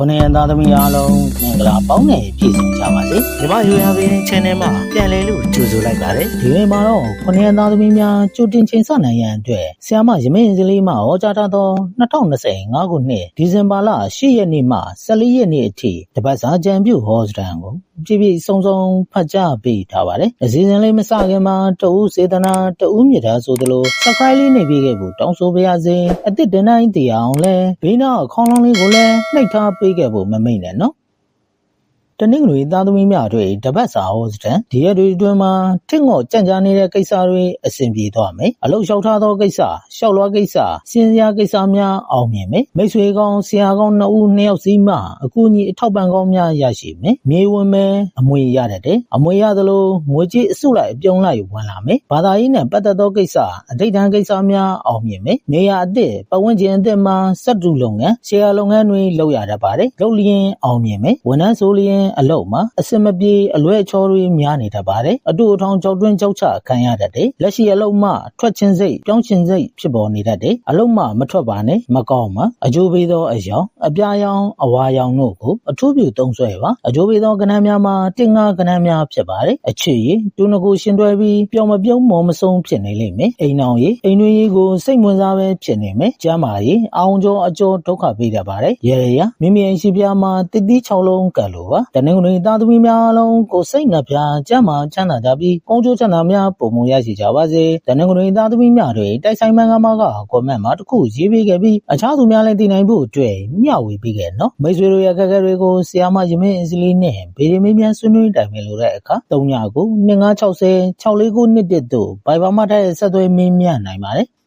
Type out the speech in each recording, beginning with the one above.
ခုနှစ်ရက်သားသမီးအားလုံးမင်္ဂလာပေါင်းနဲ့ပြည့်စုံကြပါစေ။ဒီမယူရပင်း channel မှာပြန်လည်လို့ကြိုဆိုလိုက်ပါတယ်။ဒီနေ့မှာတော့ခုနှစ်ရက်သားသမီးများကြိုတင်ချိန်ဆနိုင်ရန်အတွက်ဆီယမရမင်းစလေးမှဟောကြားထားသော2025ခုနှစ်ဒီဇင်ဘာလ10ရက်နေ့မှ14ရက်နေ့အထိတပတ်စာကြံပြုဟောစတန်ကိုပြည့်ပြည့်စုံစုံဖတ်ကြားပေးထားပါတယ်။အစီအစဉ်လေးမစခင်မှာတဦးစေတနာတဦးမြစ်တာဆိုသလို subscribe လေးနေပြီးခဲ့ဖို့တောင်းဆိုပါရစေ။အစ်စ်တင်တိုင်းတည်အောင်လဲဘေးနားအခေါင်းလုံးလေးကိုလည်းနှိပ်ထားပေးခဲ့ဖို့မမိတ်နဲ့နော်။ တနင်္ဂနွေသားသမီးများတွေတပတ်စာဟောစတန်ဒီရက်တွေအတွင်းမှာထင့်ငော့ကြံ့ကြားနေတဲ့ကိစ္စတွေအဆင်ပြေသွားမယ်။အလုလျှောက်ထားသောကိစ္စ၊လျှောက်လွှားကိစ္စ၊စင်စရာကိစ္စများအောင်မြင်မယ်။မိတ်ဆွေကောင်းဆရာကောင်းနှစ်ဦးနှစ်ယောက်စီမှအကူအညီအထောက်ပံ့ကောင်းများရရှိမယ်။မြေဝင်မယ်အမွေရတတ်တယ်။အမွေရသလိုငွေကြေးအစုလိုက်အပြုံလိုက်ဝင်လာမယ်။ဘာသာရေးနဲ့ပတ်သက်သောကိစ္စအဋိဌာန်ကိစ္စများအောင်မြင်မယ်။နေရာအသစ်ပတ်ဝန်းကျင်အသစ်မှာစက်တူလုပ်ငန်းရှယ်ယာလုပ်ငန်းတွေလုပ်ရတတ်ပါတယ်။လုပ်လျင်အောင်မြင်မယ်။ဝန်ထမ်းဆိုလျင်အလုပ်မှာအစင်မပြေအလွဲအချောတွေများနေတတ်ပါတယ်။အတူအထောင်ကြောက်တွင်းကြောက်ချခံရတတ်တယ်။လက်ရှိအလုပ်မှထွက်ချင်းစိတ်ပြောင်းချင်းစိတ်ဖြစ်ပေါ်နေတတ်တယ်။အလုပ်မှမထွက်ပါနဲ့မကောင်းပါ။အကျိုးပေးသောအယောင်အပြာရောင်အဝါရောင်တို့ကိုအထူးပြုသုံးဆွဲပါ။အကျိုးပေးသောကဏ္ဍများမှာတင်ငါကဏ္ဍများဖြစ်ပါတယ်။အခြေရတူနကိုရှင်တွဲပြီးပျော်မပြုံးမော်မဆုံးဖြစ်နေလိမ့်မယ်။အိမ်အောင်ရေးအိမ်တွင်းရေးကိုစိတ်ဝင်စားပဲဖြစ်နေမယ်။ကျမ်းမာရေးအောင်ကျော်အကျော်ဒုက္ခပေးတတ်ပါတယ်။ရေရမိမိအိမ်ရှိပြားမှာတစ်တိ6လုံးကတ်လို့ပါ။တနင်္ဂနွေသားသမီးများအလုံးကိုစိတ်နှပြကျမ်းမာချမ်းသာကြပြီးကောင်းကျိုးချမ်းသာများပုံမရရှိကြပါစေ။တနင်္ဂနွေသားသမီးများတွေတိုက်ဆိုင်မှန်ကမာကကွန်မန့်မှာတစ်ခုရေးပေးခဲ့ပြီးအခြားသူများလည်းတည်နိုင်ဖို့အတွက်မျှဝေပေးခဲ့နော်။မိတ်ဆွေတို့ရဲ့အခက်အခဲတွေကိုဆီယာမယမင်းအစလီနဲ့ဗေဒီမေးမြန်းဆွေးနွေးတိုင်ပင်လိုတဲ့အခါ3ညကို2960 649တို့ဘိုင်ဘာမထိုက်ဆက်သွယ်မင်းမြန်းနိုင်ပါတယ်။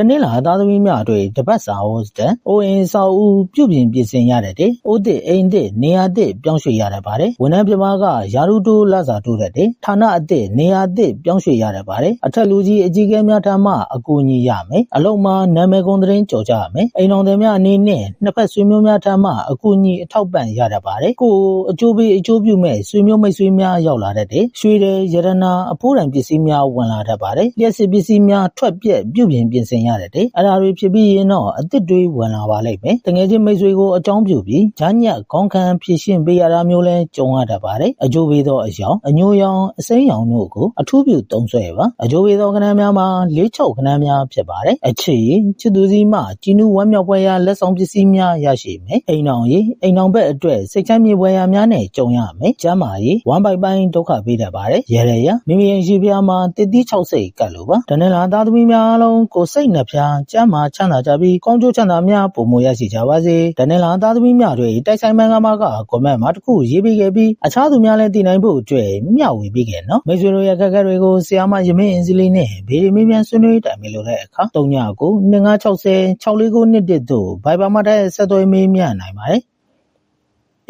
တနင်္လာသားသမီးများအတွက်တပတ်စာဟောစတန်အိုအင်ဆောက်ဦးပြုပြင်ပြင်ဆင်ရတဲ့တဲ့အိုးတစ်အိမ်တစ်နေရာတစ်ပြောင်းရွှေ့ရတတ်ပါတယ်ဝန်ထမ်းပြမကယာရုတိုးလစာတိုးတဲ့တဲ့ဌာနအတစ်နေရာတစ်ပြောင်းရွှေ့ရတတ်ပါတယ်အထက်လူကြီးအကြီးအကဲများထံမှအကူအညီရမယ်အလုံးမှာနာမည်ကုန်သတင်းကြော်ကြရမယ်အိမ်တော်တွေများအနေနဲ့နှစ်ဖက်ဆွေမျိုးများထံမှအကူအညီအထောက်ပံ့ရတတ်ပါတယ်ကိုယ်အကျိုးပေးအကျိုးပြုမဲ့ဆွေမျိုးမိတ်ဆွေများရောက်လာတတ်တဲ့ရွှေတယ်ရတနာအဖိုးတန်ပစ္စည်းများဝင်လာတတ်ပါတယ်လျှက်စစ်ပစ္စည်းများထွက်ပြက်ပြုပြင်ပြင်ဆင်ရတတ်တဲ့အဲ့ဒါတွေဖြစ်ပြီးရင်တော့အစ်စ်တွေဝင်လာပါလိမ့်မယ်တကယ်ချင်းမိတ်ဆွေကိုအကြောင်းပြုပြီးဂျာညက်ခေါင်းခံဖြစ်ရှင်းပေးရတာမျိုးလဲကြုံရတတ်ပါတယ်အကျိုးပေးသောအယောင်အညိုရောင်အစိမ်းရောင်တို့ကိုအထူးပြုသုံးစွဲပါအကျိုးပေးသောကဏ္ဍများမှာလေးချုပ်ကဏ္ဍများဖြစ်ပါတယ်အခြေချစ်သူစီမှជីနူးဝမ်းမြောက်ပွဲရာလက်ဆောင်ပစ္စည်းများရရှိမယ်အိမ်အောင်ရေးအိမ်အောင်ဘက်အတွက်စိတ်ချမ်းမြေပွဲရာများနဲ့ကြုံရမယ်ကျမ်းမာရေးဝမ်းပိုက်ပိုင်းဒုက္ခပေးတတ်ပါတယ်ရရရမိမိရဲ့ရှိပြားမှာတည်တည်60ကတ်လို့ပါတနင်္လာသားသမီးများအားလုံးကိုစိတ်နှဖျားကျမ်းမာချမ်းသာကြပြီးကောင်းကျိုးချမ်းသာများပုံမရရှိကြပါစေတနင်္လာသားသမီးများတွေတိုက်ဆိုင်မှန်ကမာကကွန်မန့်မှာတစ်ခုရေးပေးခဲ့ပြီးအခြားသူများလည်းတည်နိုင်ဖို့အတွက်မျှဝေပေးခဲ့နော်မိတ်ဆွေတို့ရဲ့ခက်ခဲတွေကိုဆီယာမယမင်းအင်စလီနဲ့ဗေဒီမီမြန်ဆွေးနွေးတိုင်ပင်လို့တဲ့အခါ3ညကို2960 649တို့ဘိုင်ဘာမတဲ့ဆက်သွယ်မေးမြန်းနိုင်ပါတယ်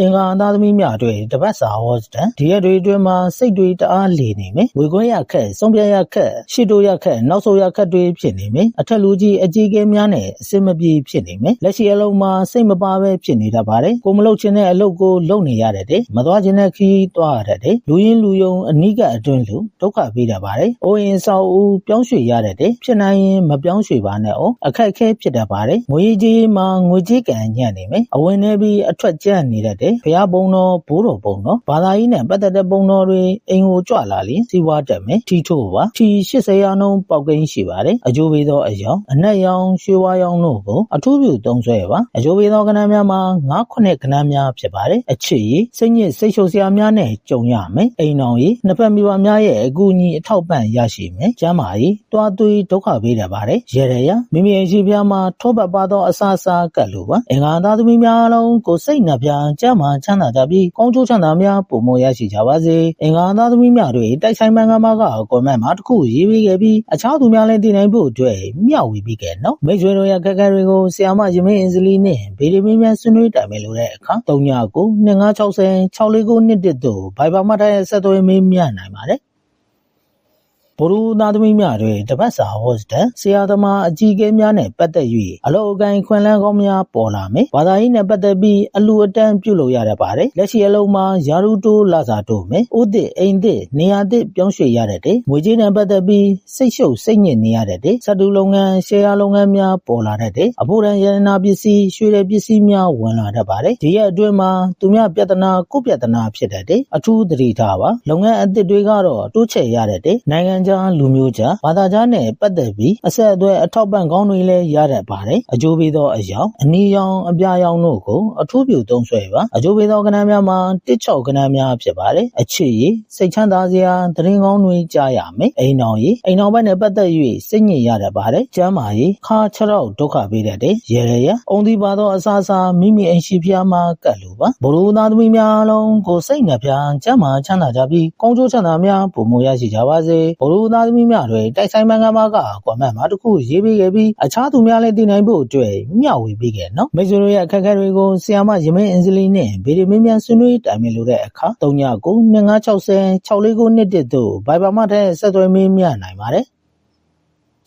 အင်္ဂါသားသမီးများအတွက်တပတ်စာဟောစတန်ဒီရက်တွေအတွင်းမှာစိတ်တွေတအားလေနေမယ်ဝေခွင့်ရခက်ဆုံးပြရခက်ရှစ်တို့ရခက်နောက်ဆိုရခက်တွေဖြစ်နေမယ်အထက်လူကြီးအကြီးကဲများနဲ့အစင်မပြေဖြစ်နေမယ်လက်ရှိအလုံးမှာစိတ်မပါပဲဖြစ်နေတတ်ပါတယ်ကိုမလုပ်ချင်တဲ့အလုပ်ကိုလုပ်နေရတဲ့တဲ့မသွားချင်တဲ့ခီးသွားရတဲ့တဲ့လူရင်းလူယုံအနိကအတွင်းလူဒုက္ခပေးတတ်ပါတယ်အိုးရင်ဆောက်ဦးပြောင်းရွှေ့ရတဲ့တဲ့ဖြစ်နိုင်ရင်မပြောင်းရွှေ့ပါနဲ့အောင်အခက်အခဲဖြစ်တတ်ပါတယ်ငွေကြီးမှာငွေကြီးကန်ညံ့နေမယ်အဝင်နေပြီးအထွက်ကျနေတတ်တယ်ဘုရားဘုံတော်ဘိုးတော်ဘုံတော်ဘာသာရေးနဲ့ပတ်သက်တဲ့ပုံတော်တွေအိမ်ကိုကြွလာရင်စီးပွားတက်မယ်ထီထိုးပါထီ80ရာနှုန်းပေါက်ကိန်းရှိပါတယ်အကျိုးပေးသောအယောင်အနက်ရောင်ရွှေဝါရောင်တို့ကိုအထူးပြုသုံးစွဲပါအကျိုးပေးသောကဏ္ဍများမှာ9ခုနှစ်ကဏ္ဍများဖြစ်ပါတယ်အချစ်ရေးစိတ်ညစ်စိတ်ရှုပ်စရာများနဲ့ကြုံရမယ်အိမ်တော်ရေးနှစ်ဖက်မိဘများရဲ့အကူအညီအထောက်ပံ့ရရှိမယ်ကျမ်းမာရေးတွားသွေးဒုက္ခပေးတတ်ပါတယ်ရေရရမိမိရဲ့ရှိပြားမှာထောပတ်ပါသောအစာအစာကတ်လိုပါအင်္ဂါသားသမီးများအလုံးကိုစိတ်နှပြကျမ်းမာချမ်းသာကြပြီးကောင်းကျိုးချမ်းသာများပုံမရရှိကြပါစေအင်္ဂါသားသမီးများတွေတိုက်ဆိုင်မှန်ကမာကကွန်မန့်မှာတစ်ခုရေးပေးခဲ့ပြီးအခြားသူများလည်းတည်နိုင်ဖို့အတွက်မျှဝေပေးခဲ့နော်မိတ်ဆွေတို့ရဲ့ခက်ခဲတွေကိုဆီယာမယမင်းအင်စလီနဲ့ဗေဒီမင်းများဆွေးနွေးတိုင်ပင်လို့တဲ့အခါ3ညကို2960 64921တို့ဘိုင်ဘာမတ်ရဲ့ဆက်သွယ်မေးမြန်းနိုင်ပါတယ် ဗိုလ်လူသားသမီးများတွေတပတ်စာဟော့စတန်ဆရာသမားအကြီးအကဲများနဲ့ပတ်သက်၍အလောက်အကိုင်းခွင့်လန်းကောင်းများပေါ်လာမယ်ဘာသာရေးနဲ့ပတ်သက်ပြီးအလူအတန်းပြုလုပ်ရတတ်ပါတယ်လက်ရှိအလုံးမှာယာရုတိုးလာစာတိုးမယ်ဥဒစ်အိမ်ဒစ်နေရာဒစ်ပြောင်းရွှေ့ရတတ်တယ်ငွေကြေးနဲ့ပတ်သက်ပြီးစိတ်ရှုပ်စိတ်ညစ်နေရတတ်တယ်စတူလုပ်ငန်းရှယ်ယာလုပ်ငန်းများပေါ်လာတတ်တယ်အဖို့ရန်ရတနာပစ္စည်းရွှေရပစ္စည်းများဝင်လာတတ်ပါတယ်ဒီရက်အတွင်းမှာသူများပြဿနာကိုပြဿနာဖြစ်တတ်တယ်အထူးသတိထားပါလုပ်ငန်းအသစ်တွေကတော့တိုးချဲ့ရတတ်တယ်နိုင်ငံခြားလူမျိုးကြားဘာသာကြားနဲ့ပတ်သက်ပြီးအဆက်အသွယ်အထောက်ပံ့ကောင်းတွေလည်းရတတ်ပါတယ်အကျိုးပေးသောအယောင်အနီရောင်အပြာရောင်တို့ကိုအထူးပြုသုံးဆွဲပါအကျိုးပေးသောကဏ္ဍများမှာတစ်ချော့ကဏ္ဍများဖြစ်ပါတယ်အချစ်ရည်စိတ်ချမ်းသာစရာသတင်းကောင်းတွေကြားရမယ်အိမ်တော်ရည်အိမ်တော်ဘက်နဲ့ပတ်သက်၍စိတ်ညစ်ရတတ်ပါတယ်ကျမ်းမာရေးခါခြေထောက်ဒုက္ခပေးတတ်တယ်ရေရရအုံဒီပါသောအစာစာမိမိအိမ်ရှိဖျားမှာကတ်လိုပါဘရိုးသားသမီးများလုံးကိုစိတ်နှပြကျမ်းမာချမ်းသာကြပြီးကောင်းကျိုးချမ်းသာများပုံမရရှိကြပါစေဘရိုးသားသမီးများတွေတိုက်ဆိုင်မန်ကမာကကွန်မန့်မှာတခုရေးပေးခဲ့ပြီးအခြားသူများလည်းသိနိုင်ဖို့အတွက်မျှဝေပေးခဲ့နော်မိတ်ဆွေတို့ရဲ့အခက်အခဲတွေကိုဆီယာမရမင်းအင်စလီနဲ့ဗီဒီမင်းမြန်ဆွေးနွေးတိုင်ပင်လို့တဲ့အခါ399560 649တို့ဘိုင်ဘာမတဲ့ဆက်သွယ်မင်းမြနိုင်ပါတယ်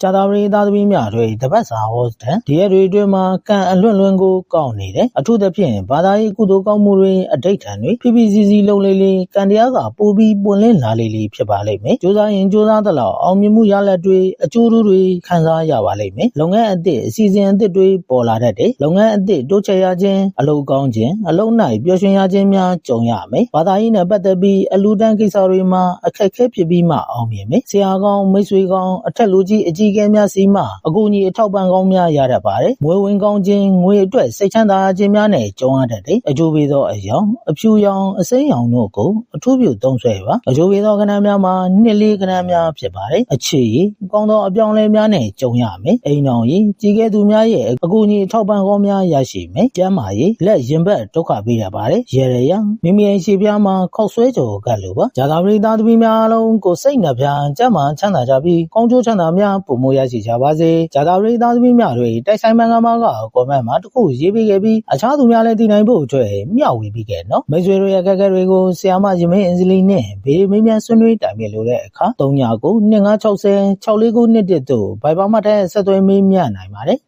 ကြာသာပရိသားသမီးများတွေတပတ်စာဟောတန်ဒီရက်တွေအတွင်းမှာကံအလွန့်လွန်ကိုကောက်နေတယ်အထူးသဖြင့်ဘာသာရေးကုသိုလ်ကောင်းမှုတွေအဋိဋ္ဌံတွေဖိဖိစီစီလုံလေးလေးကံတရားကပိုပြီးပွင့်လင်းလာလေးလေးဖြစ်ပါလိမ့်မယ်ကြိုးစားရင်ကြိုးစားသလောက်အောင်မြင်မှုရလဒ်တွေအကျိုးတွေခံစားရပါလိမ့်မယ်လုပ်ငန်းအသစ်အစီအစဉ်အသစ်တွေပေါ်လာတတ်တယ်လုပ်ငန်းအသစ်တိုးချဲ့ရခြင်းအလုပ်ကောင်းခြင်းအလုပ်၌ပျော်ရွှင်ရခြင်းများကြုံရမယ်ဘာသာရေးနဲ့ပတ်သက်ပြီးအလူတန်းကိစ္စတွေမှာအခက်အခဲဖြစ်ပြီးမှအောင်မြင်မယ်ဆရာကောင်းမိတ်ဆွေကောင်းအထက်လူကြီးအကြီးအကဲများစီမှအကူအညီအထောက်ပံ့ကောင်းများရတတ်ပါတယ်။ငွေဝင်ကောင်းခြင်းငွေအတွက်စိတ်ချမ်းသာခြင်းများနဲ့ကြုံရတတ်တယ်။အကျိုးပေးသောအယောင်အဖြူရောင်အစိမ်းရောင်တို့ကိုအထူးပြုသုံးဆွဲပါ။အကျိုးပေးသောကဏ္ဍများမှာနှစ်လေးကဏ္ဍများဖြစ်ပါတယ်။အခြေရည်ကောင်းသောအပြောင်းလဲများနဲ့ကြုံရမယ်။အိမ်တော်ရည်ကြီးကဲသူများရဲ့အကူအညီအထောက်ပံ့ကောင်းများရရှိမယ်။ကျမ်းမာရေးလက်ရင်ဘတ်ဒုက္ခပေးရပါတယ်။ရေရရမိမိရဲ့ရှိပြားမှာခောက်ဆွဲကြော်ကတ်လိုပါ။ဂျာသာပရိသတ်သမီးများလုံးကိုစိတ်နှပြကျမ်းမာချမ်းသာကြပြီးကောင်းကျိုးချမ်းသာများပုံမရရှိကြပါစေ။ဂျာသာပရိသတ်သမီးများတွေတိုက်ဆိုင်မန်ကမာကကွန်မန့်မှာတခုရေးပေးခဲ့ပြီးအခြားသူများလည်းသိနိုင်ဖို့အတွက်မျှဝေပေးခဲ့နော်။မိတ်ဆွေတို့ရဲ့ကက်ကက်တွေကိုဆီယာမရမင်းအင်စလီနဲ့ဘေးမင်းများဆွေးနွေးတိုင်ပင်လို့တဲ့အခါ39 2560 649တို့ဘိုင်ဘာမတဲ့ဆက်သွယ်မေးမြန်းနိုင်ပါတယ်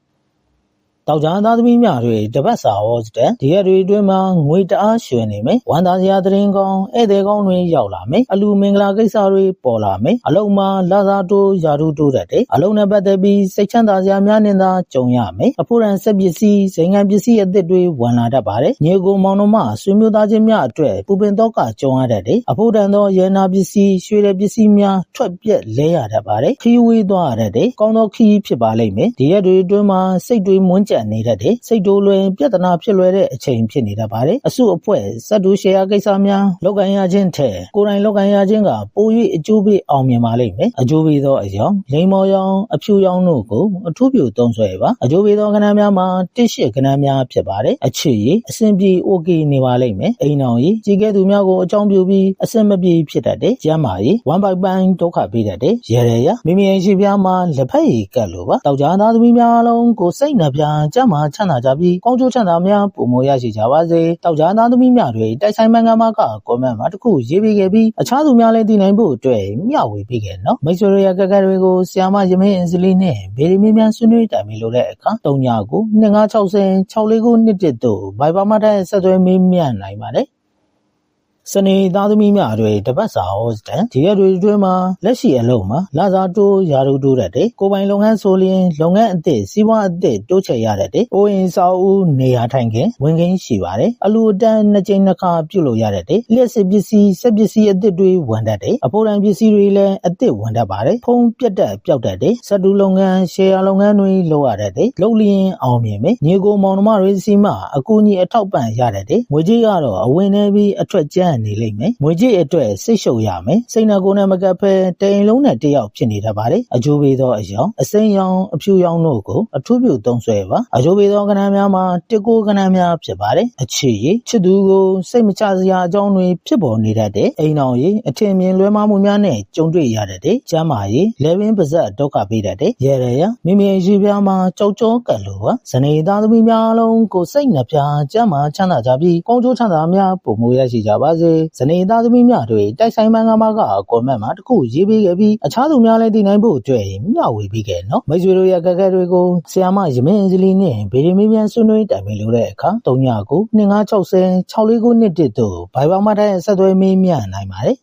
တောက်ကြသားသမီးများတွေတပတ်စာဟောစတဲ့ဒီရက်တွေအတွင်းမှာငွေတအားရွှင်နေမယ်ဝမ်းသာစရာသတင်းကောင်းဧည့်သည်ကောင်းတွေရောက်လာမယ်အလူမင်္ဂလာကိစ္စတွေပေါ်လာမယ်အလုံးမှာလာသာတိုးယာရုတိုးတတ်တယ်အလုံးနဲ့ပတ်သက်ပြီးစိတ်ချမ်းသာစရာများနဲ့သာကြုံရမယ်အဖို့ရန်ဆက်ပစ္စည်းဇိမ်ငံပစ္စည်းအသစ်တွေဝင်လာတတ်ပါတယ်ညီကိုမောင်နှမဆွေမျိုးသားချင်းများအတွက်ပူပင်တော့ကကြုံရတတ်တယ်အဖို့တန်သောရဲနာပစ္စည်းရွှေရပစ္စည်းများထွက်ပြက်လဲရတတ်ပါတယ်ခီးဝေးသွားရတတ်တယ်ကောင်းသောခီးဖြစ်ပါလိမ့်မယ်ဒီရက်တွေအတွင်းမှာစိတ်တွေမွန်းကြံနေတတ်တယ်စိတ်တိုးလွင်ပြဿနာဖြစ်လွယ်တဲ့အချိန်ဖြစ်နေတတ်ပါတယ်အစုအဖွဲ့စက်တူရှယ်ယာကိစ္စများလောက်ကန်ရခြင်းထက်ကိုယ်တိုင်လောက်ကန်ရခြင်းကပို၍အကျိုးပေးအောင်မြင်ပါလိမ့်မယ်အကျိုးပေးသောအယောင်လိမ္မော်ရောင်အဖြူရောင်တို့ကိုအထူးပြုသုံးဆွဲပါအကျိုးပေးသောကဏ္ဍများမှာတစ်ရှိကဏ္ဍများဖြစ်ပါတယ်အချစ်ရည်အဆင်ပြေ okay နေပါလိမ့်မယ်အိမ်တော်ရည်ကြီးကဲသူများကိုအကြောင်းပြုပြီးအဆင်မပြေဖြစ်တတ်တယ်ကျမ်းမာရည်1 by ပိုင်းဒုက္ခပေးတတ်တယ်ရေရရမိမိရဲ့ရှိပြားမှာလက်ဖက်ရည်ကတ်လို့ပါတောက်ကြသားသမီးများလုံးကိုစိတ်နှပြကျမ်းမာချမ်းသာကြပြီးကောင်းကျိုးချမ်းသာများပုံမရရှိကြပါစေတောက်ကြသားသမီးများတွေတိုက်ဆိုင်မန်ကမာကကွန်မန့်မှာတခုရေးပေးခဲ့ပြီးအခြားသူများလည်းသိနိုင်ဖို့အတွက်မျှဝေပေးခဲ့နော်မိတ်ဆွေတို့ရဲ့ကက်ကက်တွေကိုဆီယာမရမင်းအင်စလီနဲ့ဗေဒီမင်းများဆွေးနွေးတိုင်ပင်လို့တဲ့အခါ39 2560 649တို့ဘိုင်ဘာမတဲ့ဆက်သွယ်မေးမြန်းနိုင်ပါတယ် စနေသားသမီးများတွေတပတ်စာဟောစတန်ဒီရက်တွေအတွင်းမှာလက်ရှိအလုံးမှာလာစာတိုးယာရုတိုးတတ်တယ်ကိုပိုင်လုပ်ငန်းဆိုရင်လုပ်ငန်းအသစ်စီးပွားအသစ်တိုးချဲ့ရတတ်တယ်အိုးရင်စာအုပ်နေရာထိုင်ခင်ဝင်ခင်းရှိပါတယ်အလူအတန်းနှစ်ကြိမ်နှစ်ခါပြုတ်လို့ရတတ်တယ်လျှက်စစ်ပစ္စည်းစက်ပစ္စည်းအသစ်တွေဝန်တတ်တယ်အဖိုးတန်ပစ္စည်းတွေလည်းအသစ်ဝန်တတ်ပါတယ်ဖုံးပြတ်တက်ပျောက်တတ်တယ်စက်တူလုပ်ငန်းရှယ်ယာလုပ်ငန်းတွေလုပ်ရတတ်တယ်လုပ်လျင်အောင်မြင်မယ်ညီကိုမောင်နှမတွေစီမှအကူအညီအထောက်ပံ့ရတတ်တယ်ငွေကြေးကတော့အဝင်နေပြီးအထွက်ကျန်းနေလိမ့်မယ်ငွေကြေးအတွက်စိတ်ရှုပ်ရမယ်စိတ်နှကိုယ်နဲ့မကပ်ဖဲတိမ်လုံးနဲ့တယောက်ဖြစ်နေတတ်ပါတယ်အကျိုးပေးသောအယောင်အစိမ်းရောင်အဖြူရောင်တို့ကိုအထူးပြုသုံးဆွဲပါအကျိုးပေးသောကဏ္ဍများမှာတစ်ကိုကဏ္ဍများဖြစ်ပါတယ်အခြေရည်ချစ်သူကိုစိတ်မချစရာအကြောင်းတွေဖြစ်ပေါ်နေတတ်တဲ့အိမ်တော်ရည်အထင်မြင်လွဲမှားမှုများနဲ့ကြုံတွေ့ရတတ်တဲ့ကျမ်းမာရည်လေဝင်းပါဇက်ဒုက္ခပေးတတ်တဲ့ရေရရမိမိရှိပြားမှာကြောက်ကြောကတ်လိုပါဇနေသားသမီးများလုံးကိုစိတ်နှပြကျမ်းမာချမ်းသာကြပြီးကောင်းကျိုးချမ်းသာများပုံမူရရှိကြပါစေစေဇနီးသားသမီးများတွေတိုက်ဆိုင်မန်ကမာကကွန်မန့်မှာတခုရေးပေးခဲ့ပြီးအခြားသူများလည်းသိနိုင်ဖို့အတွက်မျှဝေပေးခဲ့နော်မိတ်ဆွေတို့ရဲ့ကက်ကက်တွေကိုဆီယာမရမင်းအင်ဂျလီနဲ့ဗီဒီမီမြန်ဆွေးနွေးတိုင်ပင်လို့တဲ့အခါ39 2560 64911တို့ဘိုင်ဘာမထိုင်ဆက်သွယ်မေးမြန်းနိုင်ပါတယ်